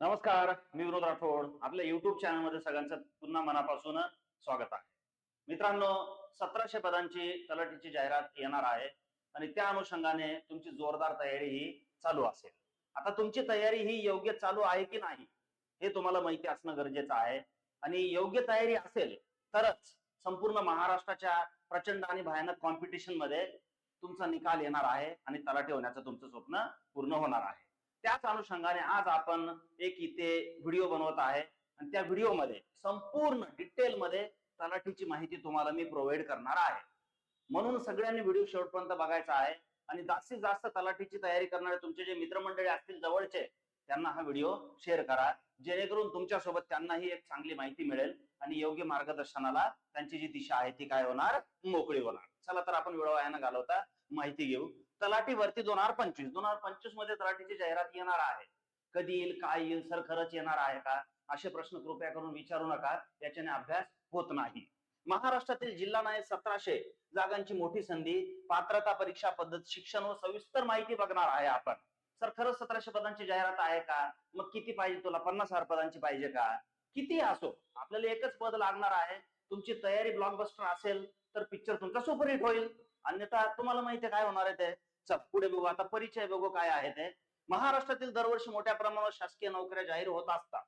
नमस्कार मी विनोद राठोड. आपल्या युट्यूब चॅनलमध्ये सगळ्यांचं पुन्हा मनापासून स्वागत आहे. मित्रांनो सतराशे पदांची तलाठीची जाहिरात येणार आहे आणि त्या अनुषंगाने तुमची जोरदार तयारी ही चालू असेल. आता तुमची तयारी ही योग्य चालू आहे की नाही हे तुम्हाला माहिती असणं गरजेचं आहे. आणि योग्य तयारी असेल तरच संपूर्ण महाराष्ट्राच्या प्रचंड आणि भयानक कॉम्पिटिशनमध्ये तुमचा निकाल येणार आहे आणि तलाठी होण्याचं तुमचं स्वप्न पूर्ण होणार आहे. त्याच अनुषंगाने आज आपण एक इथे व्हिडिओ बनवत आहे. आणि त्या व्हिडिओमध्ये संपूर्ण डिटेल मध्ये तलाठीची माहिती तुम्हाला मी प्रोव्हाइड करणार आहे. म्हणून सगळ्यांनी व्हिडिओ शेवटपर्यंत बघायचा आहे. आणि जास्तीत जास्त तलाठीची तयारी करणारे तुमचे जे मित्रमंडळी असतील जवळचे त्यांना हा व्हिडिओ शेअर करा. जेणेकरून तुमच्यासोबत त्यांनाही एक चांगली माहिती मिळेल आणि योग्य मार्गदर्शनाला त्यांची जी दिशा आहे ती काय होणार? मोकळी होणार. चला तर आपण वेळ वाया घालवता माहिती घेऊ. तलाठी भरती दोन हजार पंचवीस. दोन हजार पंचवीसमध्ये तलाठीची जाहिरात येणार आहे. कधी येईल काय येईल सर खरंच येणार आहे का? असे प्रश्न कृपया करून विचारू नका. याच्याने अभ्यास होत नाही. महाराष्ट्रातील जिल्हा नायक सतराशे जागांची मोठी संधी पात्रता परीक्षा पद्धत शिक्षण व सविस्तर माहिती बघणार आहे आपण. सर खरंच सतराशे पदांची जाहिरात आहे का? मग किती पाहिजे तुला? पन्नास हजार पदांची पाहिजे का? किती असो? आपल्याला एकच पद लागणार आहे. तुमची तयारी ब्लॉकबस्टर असेल तर पिक्चर तुमचा सुपरहिट होईल. अन्यथा तुम्हाला माहिती काय होणार आहे ते? चल पुढे बघू. आता परिचय बघू काय आहे ते. महाराष्ट्रातील दरवर्षी मोठ्या प्रमाणावर शासकीय नोकऱ्या जाहीर होत असतात.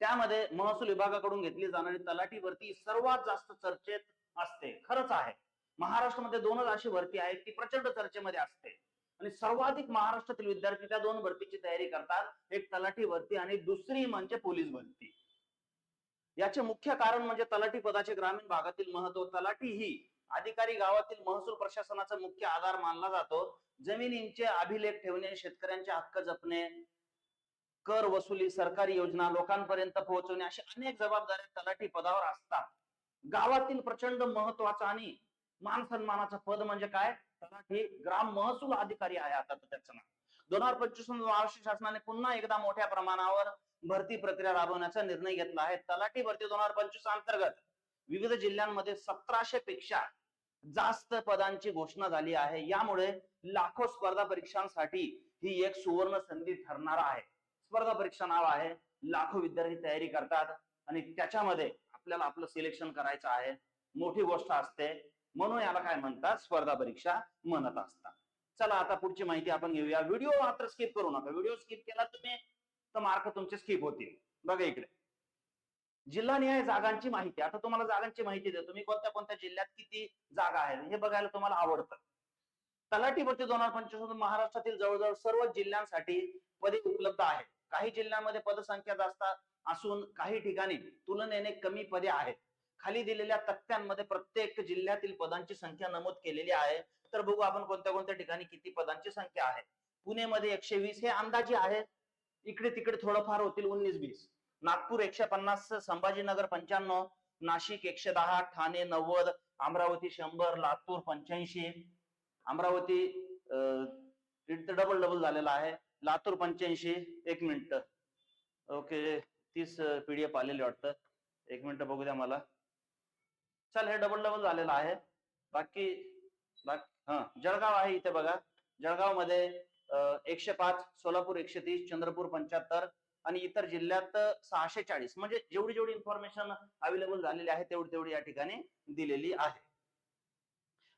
त्यामध्ये महसूल विभागाकडून घेतली जाणारी तलाठी भरती सर्वात जास्त चर्चेत असते. खरंच आहे. महाराष्ट्रामध्ये दोनच अशी भरती आहे ती प्रचंड चर्चेमध्ये असते. आणि सर्वाधिक महाराष्ट्रातील विद्यार्थी त्या दोन भरतीची तयारी करतात. एक तलाठी भरती आणि दुसरी म्हणजे पोलीस भरती. याचे मुख्य कारण म्हणजे तलाठी पदाचे ग्रामीण भागातील महत्त्व. तलाठी ही अधिकारी गावातील महसूल प्रशासनाचा मुख्य आधार मानला जातो. जमिनींचे अभिलेख ठेवणे शेतकऱ्यांचे हक्क जपणे कर वसुली सरकारी योजना लोकांपर्यंत पोहोचवणे अशा अनेक जबाबदाऱ्या तलाठी पदावर असतात. गावातील प्रचंड महत्वाचं आणि मान सन्मानाचं पद म्हणजे काय? तलाठी ग्राम महसूल अधिकारी आहे आता त्याचं नाव. दोन हजार पंचवीस महाराष्ट्र शासनाने पुन्हा एकदा मोठ्या प्रमाणावर भरती प्रक्रिया राबवण्याचा निर्णय घेतला आहे. तलाठी भरती दोन हजार पंचवीस अंतर्गत विविध जिल्ह्यांमध्ये सतराशे पेक्षा जास्त पदांची घोषणा झाली आहे. यामुळे लाखो स्पर्धा परीक्षांसाठी ही एक सुवर्ण संधी ठरणार आहे. स्पर्धा परीक्षा नाव आहे. लाखो विद्यार्थी तयारी करतात आणि त्याच्यामध्ये आपल्याला आपलं सिलेक्शन करायचं आहे. मोठी गोष्ट असते. म्हणून याला काय म्हणतात? स्पर्धा परीक्षा म्हणत असतात. चला आता पुढची माहिती आपण घेऊया. व्हिडिओ मात्र स्किप करू नका. व्हिडिओ स्किप केला तुम्ही तर मार्क तुमचे स्किप होतील. बघा इकडे. जिल्हानिहाय जागांची माहिती. आता तुम्हाला जागांची माहिती देतो. मी कोणत्या कोणत्या जिल्ह्यात किती जागा आहेत? हे बघायला तुम्हाला आवडतं. तलाठी भरती दोन हजार पंचवीस मधून महाराष्ट्रातील जवळजवळ सर्व जिल्ह्यांसाठी पदे उपलब्ध आहेत. काही जिल्ह्यांमध्ये पदसंख्या जास्त असून काही ठिकाणी तुलनेने कमी पदे आहेत. खाली दिलेल्या तक्त्यांमध्ये प्रत्येक जिल्ह्यातील पदांची संख्या नमूद केलेली आहे. तर बघू आपण कोणत्या कोणत्या ठिकाणी किती पदांची संख्या आहे. पुणेमध्ये एकशे वीस हे अंदाजे आहे. इकडे तिकडे थोडंफार होतील उन्नीस वीस नागपूर एकशे पन्नास संभाजीनगर पंच्याण्णव नाशिक एकशे दहा ठाणे नव्वद अमरावती शंभर लातूर पंच्याऐंशी. अमरावती डबल डबल झालेला आहे. लातूर पंच्याऐंशी एक मिनिट. ओके तीस पीडीएफ आलेली वाटतं. एक मिनिट बघू द्या मला. चल हे डबल डबल झालेलं आहे. बाकी बाकी हा जळगाव आहे इथे बघा. जळगावमध्ये एकशे पाच सोलापूर एकशे तीस चंद्रपूर पंच्याहत्तर आणि इतर जिल्ह्यात सहाशे चाळीस. म्हणजे जेवढी जेवढी इन्फॉर्मेशन अवेलेबल झालेली आहे तेवढी तेवढी या ठिकाणी दिलेली आहे.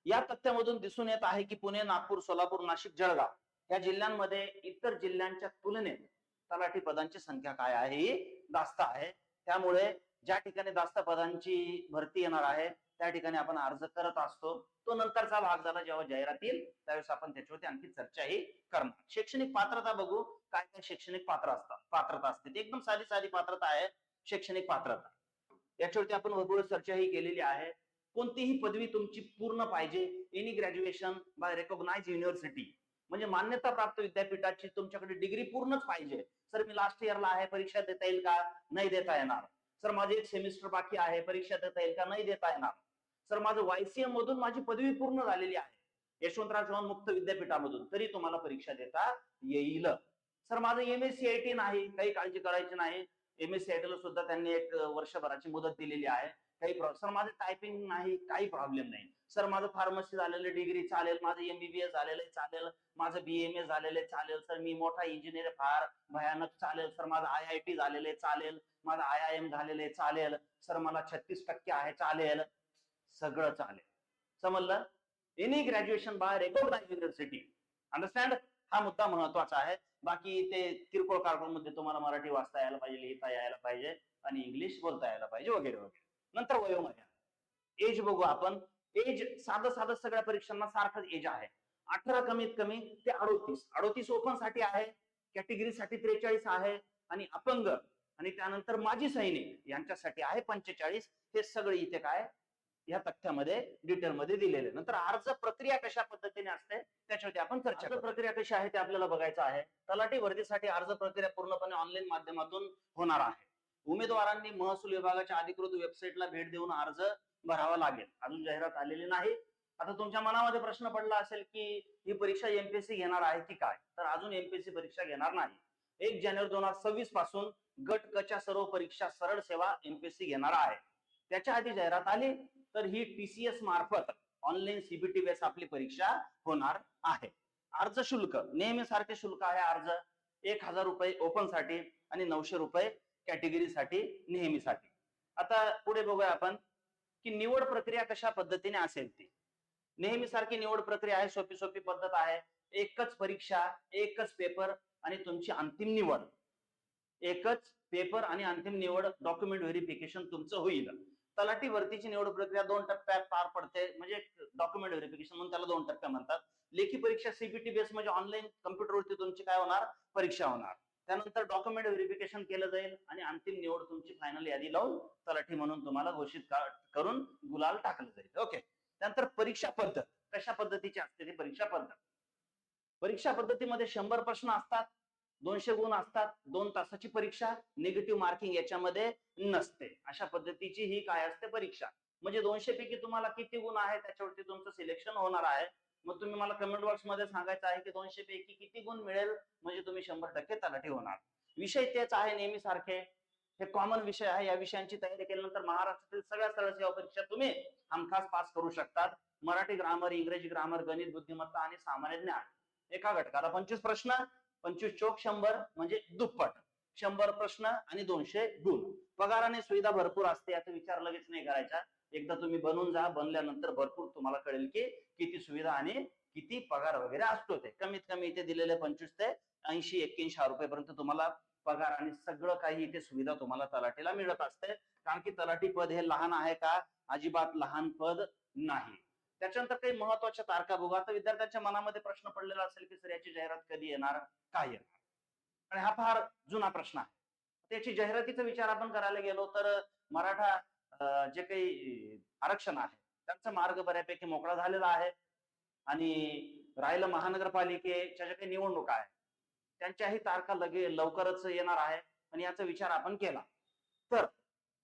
या तथ्यामधून दिसून येत आहे की पुणे नागपूर सोलापूर नाशिक जळगाव या जिल्ह्यांमध्ये इतर जिल्ह्यांच्या तुलनेत तलाठी पदांची संख्या काय आहे? ही जास्त आहे. त्यामुळे ज्या ठिकाणी जास्त पदांची भरती येणार आहे त्या ठिकाणी आपण अर्ज करत असतो. तो नंतरचा भाग झाला जेव्हा जाहिरात येईल त्यावेळेस आपण त्याच्यावरती आणखी चर्चाही करणार. शैक्षणिक पात्रता बघू काय काय शैक्षणिक पात्र असतात पात्रता असते. एकदम साधी साधी पात्रता आहे शैक्षणिक पात्रता. याच्यावरती आपण भरपूर चर्चाही केलेली आहे. कोणतीही पदवी तुमची पूर्ण पाहिजे. Any graduation by recognise university म्हणजे मान्यता प्राप्त विद्यापीठाची तुमच्याकडे डिग्री पूर्णच पाहिजे. सर मी लास्ट इयरला आहे परीक्षा देता येईल का? नाही देता येणार. सर माझे एक सेमिस्टर बाकी आहे परीक्षा देता येईल का? नाही देता येणार. सर माझं वायसीएम मधून माझी पदवी पूर्ण झालेली आहे यशवंतराव चव्हाण मुक्त विद्यापीठामधून. तरी तुम्हाला परीक्षा देता येईल. सर माझं M S C I T नाही काही काळजी करायची नाही. एम एस सी आय टीला सुद्धा त्यांनी एक वर्षभराची मुदत दिलेली आहे. काही प्रॉब्लेम सर माझं टायपिंग नाही काही प्रॉब्लेम नाही. सर माझं फार्मसी झालेलं डिग्री चालेल माझं एमबीबीएस झालेलं आहे चालेल. माझं बीएमए झालेलं आहे चालेल. सर मी मोठा इंजिनियर फार भयानक चालेल. सर माझं आय आय टी झालेलं आहे चालेल. माझं आय आय एम झालेलं आहे चालेल. सर मला छत्तीस टक्के आहे चालेल. सगळं चालेल. समजलं? Any graduation by record university understand हा मुद्दा महत्त्वाचा आहे. बाकी ते किरकोळ कारकोळमध्ये तुम्हाला मराठी वाचता यायला पाहिजे लिहिता यायला पाहिजे आणि इंग्लिश बोलता यायला पाहिजे वगैरे वगैरे. नंतर वयोमर्यादा. एज बघू आपण. एज साधं साधं सगळ्या परीक्षांना सारखंच एज आहे. अठरा कमीत कमी ते अडोतीस. अडोतीस ओपनसाठी आहे. कॅटेगरी साठी त्रेचाळीस आहे. आणि अपंग आणि त्यानंतर माजी सैनिक यांच्यासाठी आहे पंचेचाळीस. हे सगळे इथे काय? या तथ्यामध्ये डिटेलमध्ये दिलेले. नंतर अर्ज प्रक्रिया कशा पद्धतीने असते त्याच्यावरती आपण चर्चा अर्ज प्रक्रिया कशी आहे ते आपल्याला बघायचं आहे. तलाठी वर्दीसाठी अर्ज प्रक्रिया पूर्णपणे ऑनलाईन माध्यमातून होणार आहे. उमेदवारांनी महसूल विभागाच्या अधिकृत वेबसाईटला भेट देऊन अर्ज भरावा लागेल. अजून जाहिरात आलेली नाही. आता तुमच्या मनामध्ये प्रश्न पडला असेल की ही परीक्षा एमपीएससी घेणार आहे की काय? तर अजून एमपीएससी परीक्षा घेणार नाही. एक जानेवारी दोन हजार सव्वीसपासून गट कच्या सर्व परीक्षा सरळ सेवा एमपीएससी घेणार आहे. त्याच्या आधी जाहिरात आली तर ही टीसीएस मार्फत ऑनलाईन सीबीटी बेस आपली परीक्षा होणार आहे. अर्ज शुल्क नेहमी सारखे शुल्क आहे अर्ज. एक हजार रुपये ओपनसाठी आणि नऊशे रुपये कॅटेगरी साठी नेहमीसाठी. आता पुढे बघूया आपण की निवड प्रक्रिया कशा पद्धतीने असेल ती. नेहमी सारखी निवड प्रक्रिया आहे सोपी सोपी पद्धत आहे. एकच परीक्षा एकच पेपर आणि तुमची अंतिम निवड. एकच पेपर आणि अंतिम निवड डॉक्युमेंट व्हेरिफिकेशन तुमचं होईल. तलाठी भरतीची निवड प्रक्रिया दोन टप्प्यात पार पडते. म्हणजे डॉक्युमेंट व्हेरिफिकेशन म्हणून त्याला दोन टप्प्या म्हणतात. लेखी परीक्षा सीबीटी बेस म्हणजे ऑनलाईन कम्प्युटरवरती तुमची काय होणार? परीक्षा होणार. त्यानंतर डॉक्युमेंट व्हेरिफिकेशन केलं जाईल आणि अंतिम निवड तुमची फायनल यादी लावून तलाठी म्हणून तुम्हाला घोषित करून गुलाल टाकलं जाईल. ओके त्यानंतर परीक्षा पद्धत. कशा पद्धतीची असते ती परीक्षा पद्धत? परीक्षा पद्धतीमध्ये शंभर प्रश्न असतात दोनशे गुण असतात दोन तासाची परीक्षा निगेटिव्ह मार्किंग याच्यामध्ये नसते. अशा पद्धतीची ही काय असते परीक्षा. म्हणजे दोनशे पैकी तुम्हाला किती गुण आहे त्याच्यावरती तुमचं सिलेक्शन होणार आहे. मग तुम्ही मला कमेंट बॉक्समध्ये सांगायचं आहे की दोनशे पैकी किती गुण मिळेल? म्हणजे तुम्ही शंभर टक्के तलाठी होणार विषय तेच आहे नेहमी सारखे. हे कॉमन विषय आहे. या विषयांची तयारी केल्यानंतर महाराष्ट्रातील सगळ्या सरळ सेवा परीक्षा तुम्ही हमखास पास करू शकतात. मराठी ग्रामर इंग्रजी ग्रामर गणित बुद्धिमत्ता आणि सामान्य ज्ञान. एका घटकाला पंचवीस प्रश्न पंचवीस चोक शंभर म्हणजे दुप्पट. शंभर प्रश्न आणि दोनशे गुण. पगार आणि सुविधा भरपूर असते याचा विचार लगेच नाही करायचा. एकदा तुम्ही बनून जा बनल्यानंतर भरपूर तुम्हाला कळेल की किती सुविधा आणि किती पगार वगैरे असतो ते. कमीत कमी इथे दिलेले पंचवीस ते ऐंशी एक्क्याऐंशी रुपये रुपयेपर्यंत तुम्हाला पगार आणि सगळं काही इथे सुविधा तुम्हाला तलाठीला मिळत असते. कारण की तलाठी पद हे लहान आहे का? अजिबात लहान पद नाही. त्याच्यानंतर काही महत्त्वाच्या तारखा बघू. आता विद्यार्थ्यांच्या मनामध्ये प्रश्न पडलेला असेल की सर याची जाहिरात कधी येणार? काय येणार? आणि हा फार जुना प्रश्न आहे. त्याची जाहिरातीचा विचार आपण करायला गेलो तर मराठा जे काही आरक्षण आहे त्यांचा मार्ग बऱ्यापैकी मोकळा झालेला आहे. आणि राहिलं महानगरपालिकेच्या ज्या काही निवडणुका आहेत त्यांच्याही तारखा लगे लवकरच येणार आहे आणि याचा विचार आपण केला. तर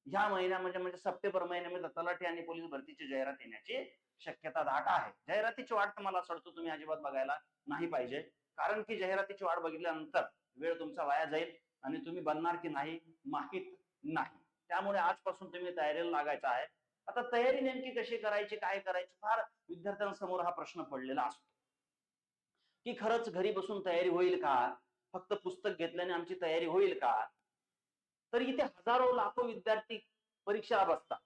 ह्या महिन्यामध्ये म्हणजे, म्हणजे सप्टेंबर महिन्यामध्ये तलाठी आणि पोलीस भरतीची जाहिरात येण्याची शक्यता दाट आहे. जाहिरातीची वाट तर मला असं वाटतं तुम्ही अजिबात बघायला नाही पाहिजे. कारण की जाहिरातीची वाट बघितल्यानंतर वेळ तुमचा वाया जाईल आणि तुम्ही बनणार की नाही माहीत नाही. त्यामुळे आजपासून तुम्ही तयारीला लागायचं आहे. आता तयारी नेमकी कशी करायची काय करायची फार विद्यार्थ्यांसमोर हा प्रश्न पडलेला असतो. की खरंच घरी बसून तयारी होईल का? फक्त पुस्तक घेतल्याने आमची तयारी होईल का? तर इथे हजारो लाखो विद्यार्थी परीक्षा बसतात.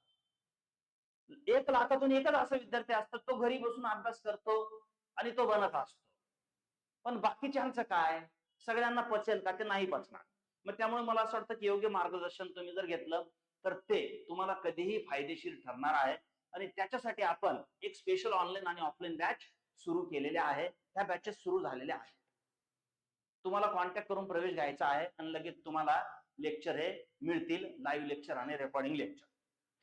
एक लाखातून एकच असा विद्यार्थी असतात तो घरी बसून अभ्यास करतो आणि तो बनत असतो. पण बाकीच्यांचं काय? सगळ्यांना पचेल का? ते नाही पचणार. मग त्यामुळे मला असं वाटतं की योग्य मार्गदर्शन तुम्ही जर घेतलं तर ते तुम्हाला कधीही फायदेशीर ठरणार आहे. आणि त्याच्यासाठी आपण एक स्पेशल ऑनलाईन आणि ऑफलाईन बॅच सुरू केलेले आहे. ह्या बॅचेस सुरू झालेल्या आहेत. तुम्हाला कॉन्टॅक्ट करून प्रवेश घ्यायचा आहे आणि लगेच तुम्हाला लेक्चर हे मिळतील लाईव्ह लेक्चर आणि रेकॉर्डिंग लेक्चर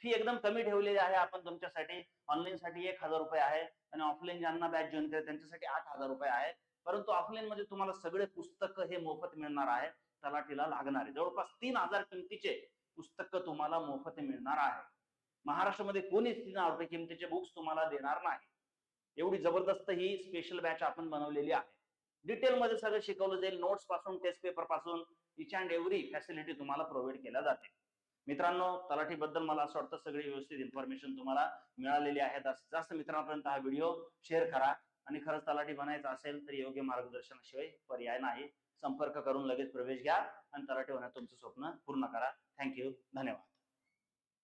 फी एकदम कमी ठेवलेली आहे. आपण तुमच्यासाठी ऑनलाईन साठी एक हजार रुपये आहे आणि ऑफलाईन ज्यांना बॅच जॉईन केलं त्यांच्यासाठी आठ हजार रुपये आहे. परंतु ऑफलाईन मध्ये तुम्हाला सगळे पुस्तक हे मोफत मिळणार आहे तलाठीला लागणार आहे. जवळपास तीन हजार किमतीचे पुस्तक तुम्हाला मोफत मिळणार आहे. महाराष्ट्रामध्ये कोणीच तीन हजार रुपये किमतीचे बुक्स तुम्हाला देणार नाही. एवढी जबरदस्त ही स्पेशल बॅच आपण बनवलेली आहे. डिटेल मध्ये सगळं शिकवलं जाईल. नोट्सपासून टेस्ट पेपरपासून इच अँड एव्हरी फॅसिलिटी तुम्हाला प्रोव्हाइड केल्या जाते. मित्रांनो तलाठी बद्दल मला असं वाटतं सगळी व्यवस्थित इन्फॉर्मेशन तुम्हाला मिळालेली आहे. जास्तीत जास्त मित्रांपर्यंत हा व्हिडिओ शेअर करा. आणि खरंच तलाठी बनायचं असेल तर योग्य मार्गदर्शनाशिवाय पर्याय नाही. संपर्क करून लगेच प्रवेश घ्या आणि तलाठी होण्यात तुमचं स्वप्न पूर्ण करा. थँक्यू धन्यवाद.